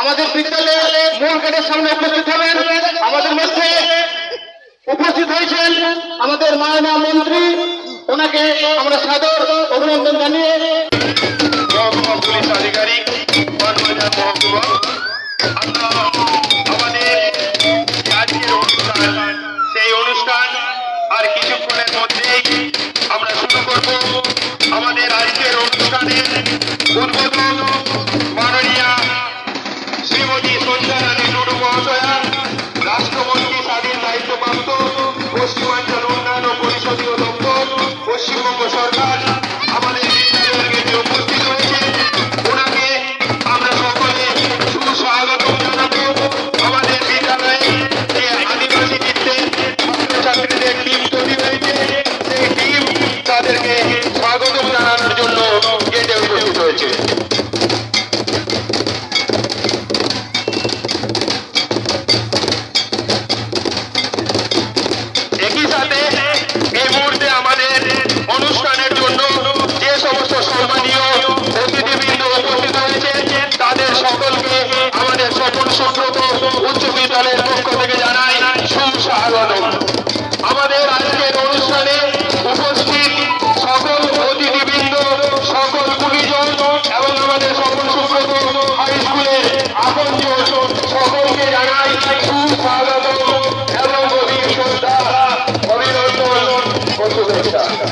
আমাদের বিদ্যালয়ের মূল গেটের সামনে উপস্থিত হবেন। আমাদের মধ্যে উপস্থিত হয়েছেন আমাদের মায়না মন্ত্রী। ওনাকে আমরা সাদর অভিনন্দন জানিয়ে আমাদের অনুষ্ঠান সেই অনুষ্ঠান আর কিছুক্ষণের মধ্যেই আমরা শুরু করব। আমাদের আজকের অনুষ্ঠানের উদ্বোধন পশ্চিমাঞ্চল উন্নয়ন পরিষদীয় দপ্তর পশ্চিমবঙ্গ সরকার বিদ্যালয়ের পক্ষ থেকে জানাই সুস্বাগত আমাদের আজকের অনুষ্ঠানে উপস্থিত সকল অতিথিবৃন্দ, সকল গুণীজন এবং আমাদের সকল সুব্রত হাই স্কুলের আপনজন সকলকে জানাই সুস্বাগত এবং গভীর অভিনন্দন ও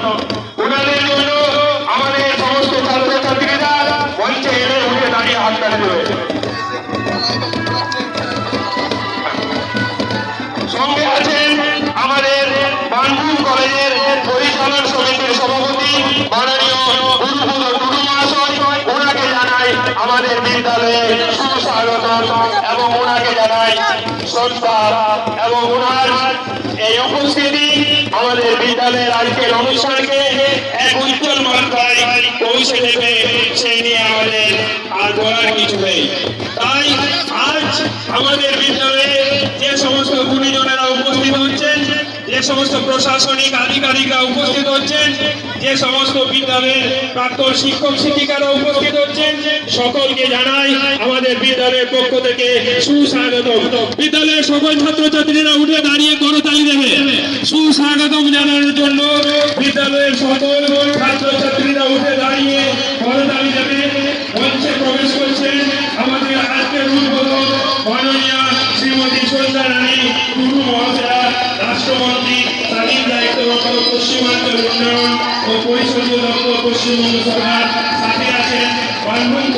সুস্বাগত আমাদের বিদ্যালয়ের আজকের অনুষ্ঠানকে উজ্জ্বল মাত্রায় পৌঁছে দেবে নিয়ে আমাদের আর বলার কিছু নেই। তাই আজ আমাদের সমস্ত প্রশাসনিক আধিকারিকরা উপস্থিত হচ্ছেন, যে সমস্ত বিদ্যালয়ের প্রাক্তন শিক্ষক শিক্ষিকারা উপস্থিত হচ্ছেন, সকলকে জানাই আমাদের বিদ্যালয়ের পক্ষ থেকে সুস্বাগত বিদ্যালয়ের সকল ছাত্রছাত্রীরা উঠে দাঁড়িয়ে করতালি দেবে। সুস্বাগতম জানানোর জন্য বিদ্যালয়ের সকল সাথে আছেন